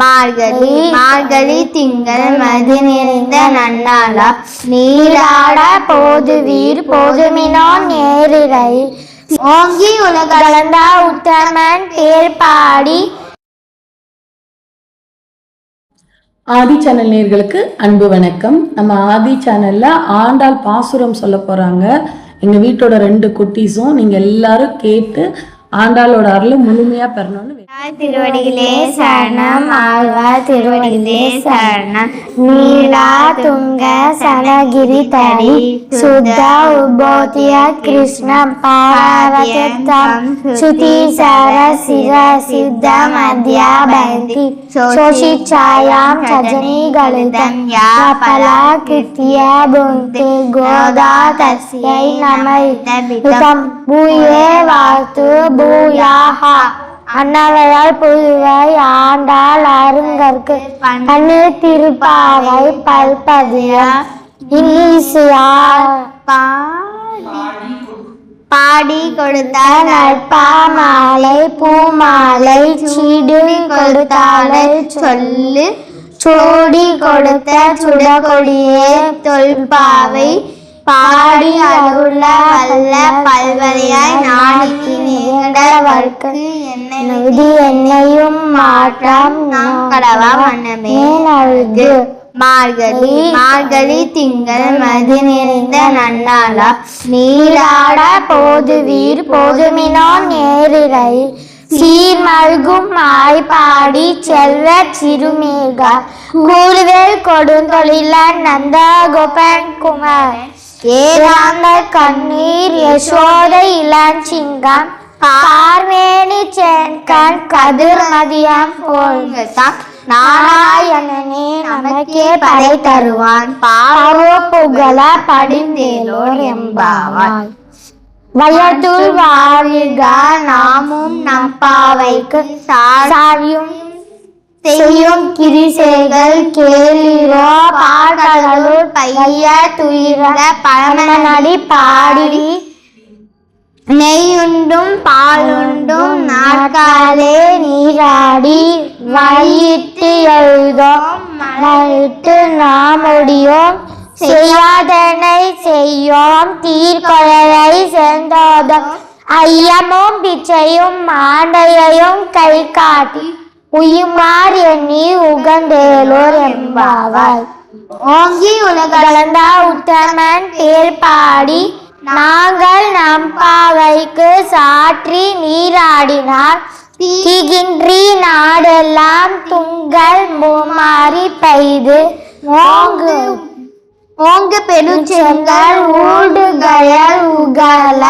மார்கழி மார்கழி திங்கள் மதி நிறைந்த நன்னாளா நீராட போதுவீர் போதுமினோ நேரிரை ஓங்கி உலக கலந்தா உத்தமன் பேர் பாடி. ஆதி சேனல் நேர்களுக்கு அன்பு வணக்கம். நம்ம ஆதி சேனல்ல ஆண்டாள் பாசுரம் சொல்ல போறாங்க. எங்க வீட்டோட ரெண்டு குட்டீஸும் நீங்க எல்லாரும் கேட்டு ஆண்டாளோட அருளை முழுமையா பெறணும்னு திருவடிகளே சரணம். ஆழ்வார் திருவடிகளே சரணம். நீலா துங்க சனகிரி தனி சுத்த உபோதிய கிருஷ்ண பாரதம் சுதி சர சிர சித்த மத்யா பந்தி சோஷி சாயாம் சஜனி கலிதம் பலா கிருத்திய புந்தி. கோதா தஸ்யை நம பூயே வாத்து பூயாஹா. அன்னவையால் புதுவை ஆண்டாள் அருங்கற்கு பண்ணு திருப்பாவை பல்பதியா. இன்னிசையா பாடி கொடுத்த நட்பா மாலை பூமாலை சீடு கொடுத்தாலை சொல்லு. சூடி கொடுத்த சுடகொடியே தொல்பாவை பாடி அருள வல்ல பல்வரையாய் நாடிக்கு நேர்ந்தவர்க்கு என்னை விதி என்னையும் மாற்றம் நாம் கடவா மன்னமே அழுது. மார்கழி மார்கழி திங்கள் மதி நிறைந்த நன்னாளா. நீராட. போதுவீர் போதுமினோ நேரிரை சீர்மல்கும் ஆய்பாடி செல்வ சிறுமேகா. கூறுவேல் கொடுந்தொழில நந்த கோபன் குமார் ஏராந்த கண்ணீர் யசோத இளஞ்சிங்கம் பார்வேணி சென்கண் கதிர் மதியம் போல்கத்தான் நாராயணனே நமக்கே படை தருவான். பாவோ புகழ படிந்தேலோர் எம்பாவான் வயதுள் வாழ்க நாமும் நம் பாவைக்கு சாரியும் செய்யும் கிரிசைகள் கேளிரோ பாடல்களுள் பைய துயிர பழமனடி பாடி நெய்யுண்டும் பாலுண்டும் நாட்காலே நீராடி வயிற்று எழுதோம் மழித்து நாம் முடியோம் செய்யாதனை செய்யோம் தீர்கொலை சென்றோதம் ஐயமும் பிச்சையும் மாண்டையையும் கை காட்டி உயுமார் எண்ணி உகந்தேலோர் என்பாவாய். ஓங்கி உலக உத்தமன் பேர் பாடி நாங்கள் நம் பாவைக்கு சாற்றி நீராடினார். தீகின்றி நாடெல்லாம் துங்கள் மூமாறி பெய்து ஓங்கு ஓங்கு பெருச்செங்கல் செங்கல் ஊடுகயல் உகல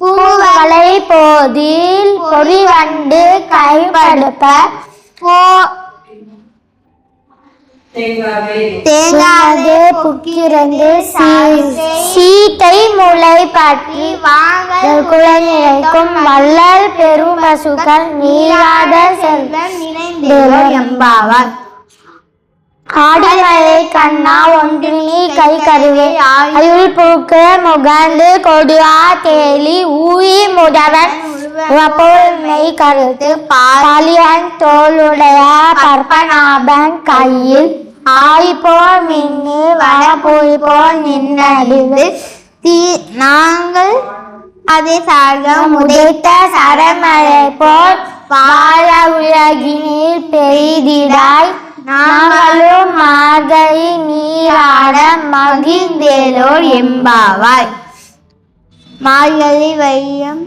பூவலை போதில் பொறிவண்டு கைப்படுப்ப போ தேங்காதே புக்கிரந்து சீட்டை முளை பற்றி வாங்கல் குழந்தைக்கும் பெரும் பசுக்கள் நீராத செல்வம் நினைந்தேலோர் எம்பாவார் ஆடிமலை கண்ணா ஒன்று நீ கை கருவே அயுள் பூக்கு முகந்து கொடுவா தேலி ஊழி முதவன் போல் மெய் கருத்து. பாலியன் தோளுடைய பற்பநாபன் கையில் ஆய்போல் மின்னு மின்னி வனப்போய் போல் நின்னடிவு தீ நாங்கள் அதே சார்கம் உதைத்த சரமழை போல் வாழ உலகினில் பெய்திடாய். நாங்களும் மார்கழி நீராட மகிழ்ந்தேலோர் எம்பாவாய் மார்கழி வையம்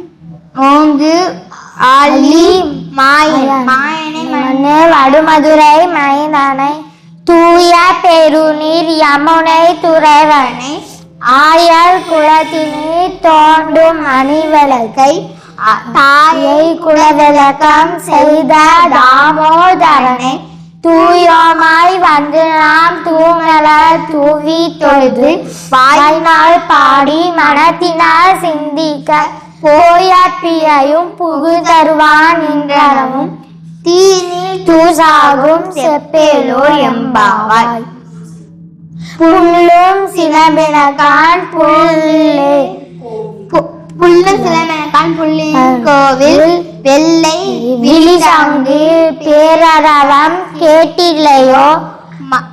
ஓங்கு ஆலி மாய. மாயனை மண்ணு வடுமதுரை மைதானை தூய பெருநீர் யமுனை துறைவனை ஆயர் குலத்தினீர் தோண்டும் மணிவிளக்கை தாயை குலவிளக்கம் செய்த தாமோதரனை தூயோமாய் வந்து நாம் தூமல தூவி தொழுது வாய்நாள் பாடி மனத்தினால் சிந்திக்க போயப்பியையும் புகு தருவான் என்றவும் தீனில் தூசாகும் செப்பேலோ எம்பாவாய் புல்லும் சினபினகான் புல்லே புல்ல சிலமேற்கான் புள்ளியின் கோவில் வெள்ளை விழிசங்கு பேரரவம் கேட்டில்லையோ?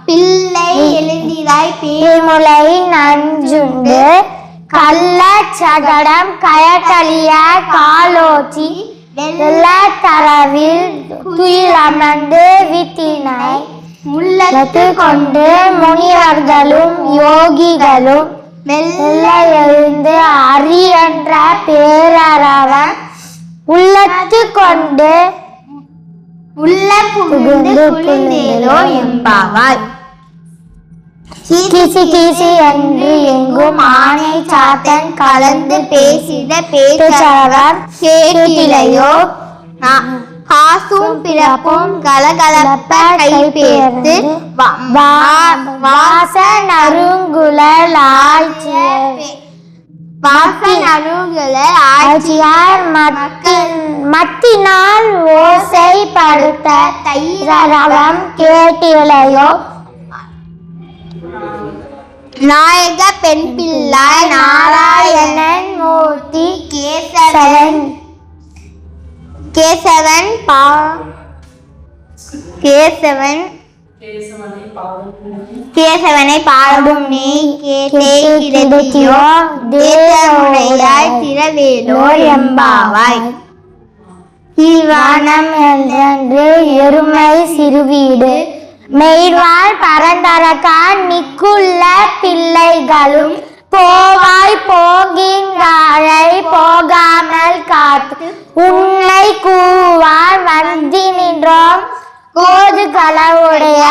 பிள்ளை எழுந்திராய் பே திருமுலை நஞ்சுண்டு. கள்ள சகடம் கயட்டலிய காலோச்சி. வெள்ளத்தரவில் துயிலமர்ந்து வித்தினை முள்ளத்து கொண்டு முனிவர்களும் யோகிகளும் வெள்ள எழுந்து அரி என்ற பேரரவன் உள்ளத்து கொண்டு உள்ள புகுந்து குளிர்ந்தேலோ எம்பாவாய் கீசி கீசி என்று எங்கும் ஆணை சாத்தன் கலந்து பேச்சவர் பேச்சவர் கேட்டிலையோ? காசும் பிறப்பும் கலகலப்ப கைப்பேர்த்து வா- வா- வா- வாச நறுங்குழல் வாசன் ஆட்சியார் மத்தினால் ஓசை படுத்த தைரவம் கேட்டிலையோ. நாயக பெண் பிள்ளை நாராயணன் நாராயணன் மூர்த்தி கேசவன் கேசவன் பா கேசவன். கேசவனை பாடும் நீ கேட்டேயோ தேசமுடையாய் திரவேலோ எம்பாவாய். வானம் என்று எருமை சிறுவீடு. மெய்வாள் பரந்தரக்கான் நிக்குள்ள பிள்ளைகளும் போவாய் போகின்றாழை போகாமல் காத்து உன்னை கூவான் வந்தி நின்றோம். கோது களவுடைய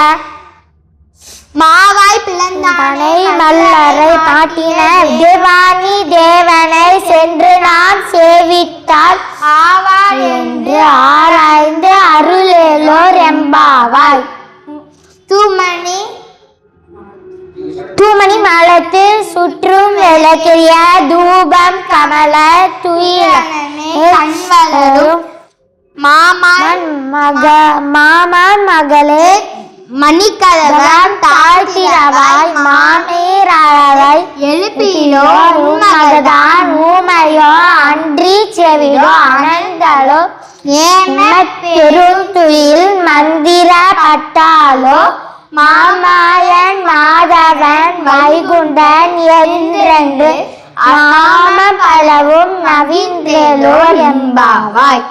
மாவாய் பிளந்தானை தனை மல்லரை பாட்டின தேவானி தேவனை சென்று நாம் சேவித்தால் ஆவார் என்று ஆராய்ந்து அருளேலோர் எம்பாவாய். விளக்கிய தூபம் கமல கண்வளரும். மாமான் மக மாமான் மகளே மணிக்கதவம் தாழ்த்திரவாய் மாமேரவை எழுப்பிலோ உண்மகதான் ஊமையோ அன்றி செவிலோ அனந்தலோ ஏம பெருந்துயில் மந்திர பட்டாலோ மாமாயன் மாதவன் வைகுண்டன் என்றென்று நாம பலவும் நவீந்தேலோ எம்பாவாய்